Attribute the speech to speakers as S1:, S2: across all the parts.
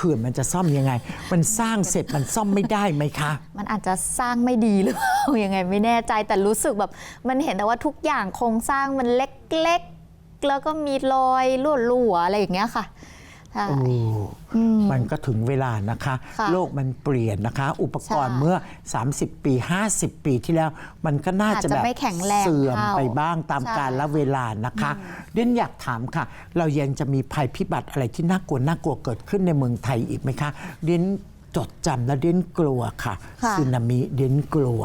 S1: ขื่อนมันจะซ่อมยังไง มันสร้างเสร็จมันซ่อมไม่ได้ไหมคะ
S2: มันอาจจะสร้างไม่ดีหรือเปล่ายังไงไม่แน่ใจแต่รู้สึกแบบมันเห็นแต่ว่าทุกอย่างโครงสร้างมันเล็กๆ แล้วก็มีรอยรั่วๆอะไรอย่างเงี้ยค่ะ
S1: โอ้มันก็ถึงเวลานะคะ
S2: ค่ะ
S1: โลกมันเปลี่ยนนะคะ อุปกรณ์
S2: ใช่
S1: เมื่อ 30 ปี 50 ปีที่แล้ว มันก็น่า
S2: อาจ
S1: จะ
S2: จะ
S1: แบบ
S2: ไม่แข็งแรง
S1: เสื่อม
S2: เท่า
S1: ไปบ้างตาม
S2: ใช่
S1: การละเวลานะคะเดียนอยากถามค่ะ เรายังจะมีภัยพิบัติอะไรที่น่ากลัวน่ากลัวเกิดขึ้นในเมืองไทยอีกไหมคะเดียน จดจำแล้วเดียนกลัวค่ะ
S2: ค่ะ
S1: สึนามิเดียนกลัว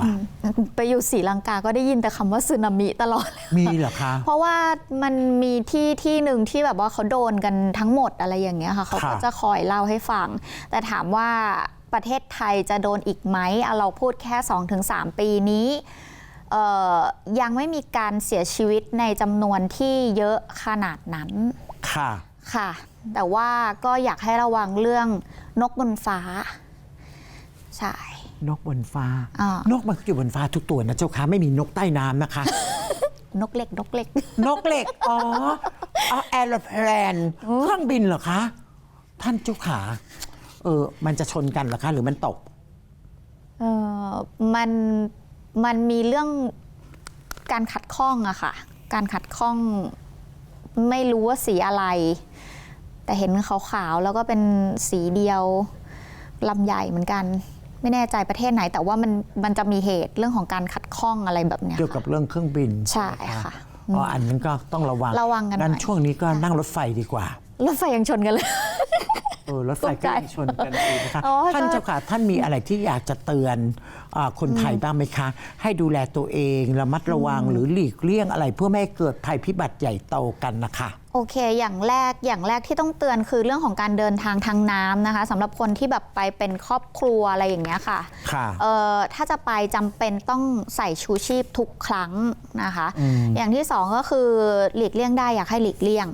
S2: ไปอยู่ศรีลังกาก็ได้ยินแต่คำว่าสึนามิตลอดเลย
S1: มีเหรอคะ
S2: เพราะว่ามันมีที่ที่หนึ่งที่แบบว่าเขาโดนกันทั้งหมดอะไรอย่างเงี้ยค่ะเขาก็
S1: ค่ะ
S2: จะคอยเล่าให้ฟัง แต่ถามว่าประเทศไทยจะโดนอีกไหมอะเราพูดแค่ 2-3 ปีนี้เอ่อยังไม่มีการเสียชีวิตในจำนวนที่เยอะขนาดนั้น
S1: ค่ะ
S2: ค่ะ แต่ว่าก็อยากให้ระวังเรื่องนกบนฟ้า ใช่
S1: นกบนฟ้า
S2: อ่า น
S1: กมันอยู่บนฟ้าทุกตัวนะเจ้าค่ะไม่มีนกใต้น้ำนะคะ
S2: นกเล็กนกเล็ก
S1: นกเหล็ก อ๋ออ๋อแอโรเพลนเครื่องบินเหรอคะ ท่านเจ้าขาเออ มันจะชนกันเหรอคะ หรือมันตก
S2: เออมันมันมีเรื่องการขัดข้องอะค่ะ การขัดข้อง ไม่รู้ว่าสีอะไร แต่เห็นขาวๆแล้วก็เป็นสีเดียวลำใหญ่เหมือนกัน ไม่แน่ใจประเทศไหน แต่ว่ามันมันจะมีเหตุเรื่องของการขัดข้องอะไรแบบเนี้ย
S1: เกี่ยวกับ
S2: ค่ะ
S1: เรื่องเครื่องบิน
S2: ใช่
S1: ไหม
S2: ค่ะ
S1: อ๋ออันนั้นก็ต้องระวัง
S2: ระวังกันหน่อย
S1: งั้นช่วงนี้ก็นั่งรถไฟดีกว่า
S2: รถไฟยังชนกันเลย
S1: เออรถไฟ
S2: ตกใจ
S1: ก็ยังชนกันเองนะคะ
S2: อ๋อ
S1: ท่าน
S2: ก็
S1: เจ้าค่ะท่านมีอะไรที่อยากจะเตือนอาคนไทยบ้างไหมคะ ให้ดูแลตัวเองระมัดระวังหรือหลีกเลี่ยงอะไร เพื่อไม่ให้เกิดภัยพิบัติใหญ่โตกันนะคะ
S2: โอเค อย่างแรก อย่างแรกที่ต้องเตือนคือเรื่องของการเดินทางทางน้ำนะคะสำหรับคนที่แบบไปเป็นครอบครัวอะไรอย่างเงี้ยค่ะ
S1: ค่ะ
S2: เอ่อถ้าจะไปจำเป็นต้องใส่ชูชีพทุกครั้งนะคะ
S1: อืม
S2: อย่างที่สองก็คือหลีกเลี่ยงได้อยากให้หลีกเลี่ยง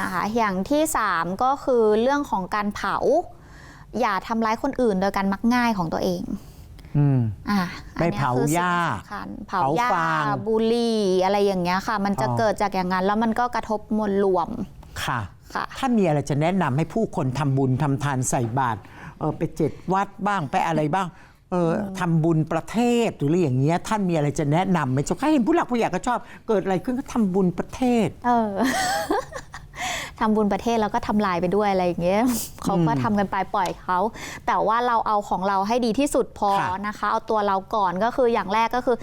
S2: นะคะอย่างที่สามก็คือเรื่องของการเผา อย่าทำร้ายคนอื่นโดยการมักง่ายของตัวเอง
S1: อืม
S2: อะ
S1: ไม่
S2: อันนี้ย
S1: เผา
S2: คือสิ่ง
S1: หญ้า
S2: สำคัญเผา
S1: เผา
S2: หญ้า
S1: ฟาง
S2: บุหรี่อะไรอย่างเงี้ยค่ะ มันจะ
S1: อ๋อ
S2: เกิดจากอย่างนั้น แล้วมันก็กระทบมวลรวม
S1: ค่ะ
S2: ค่ะ
S1: ท่านมีอะไรจะแนะนำให้ผู้คนทำบุญทำทานใส่บาตรเออไปเจ็ดวัดบ้างไปอะไรบ้างเออทำบุญประเทศหรืออะไรอย่างเงี้ยท่านมีอะไรจะแนะนำไหมเจ้าค่ะเห็นผู้หลักผู้ใหญ่ก็ชอบ เกิดอะไรขึ้นก็ทำบุญประเทศ
S2: เออ ทำบุญประเทศแล้วก็ทำลายไปด้วยอะไรอย่างเงี้ยเขาก็ทำกันไปปล่อยเขา แต่ว่าเราเอาของเราให้ดีที่สุดพอ
S1: ค่ะ
S2: นะคะ เอาตัวเราก่อนก็คืออย่างแรกก็คือ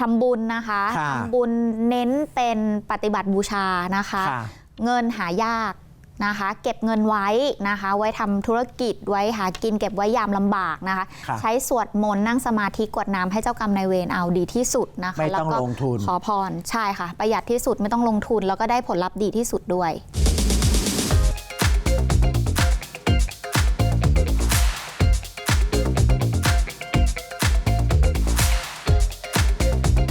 S2: ทำบุญนะคะ
S1: ค่ะ
S2: ทำบุญเน้นเป็นปฏิบัติบูชานะคะ
S1: ค่ะ
S2: เงินหายากนะคะ เก็บเงินไว้นะคะ ไว้ทำธุรกิจไว้หากินเก็บไว้ยามลำบากนะคะ
S1: ค่ะ
S2: ใช้สวดมนต์นั่งสมาธิกรวดน้ำให้เจ้ากรรมนายเวรเอาดีที่สุดนะคะ
S1: ไม่ต้อง
S2: แล้วก็
S1: ลงทุน
S2: ขอพรใช่ค่ะ ประหยัดที่สุดไม่ต้องลงทุน แล้วก็ได้ผลลัพธ์ดีที่สุดด้วย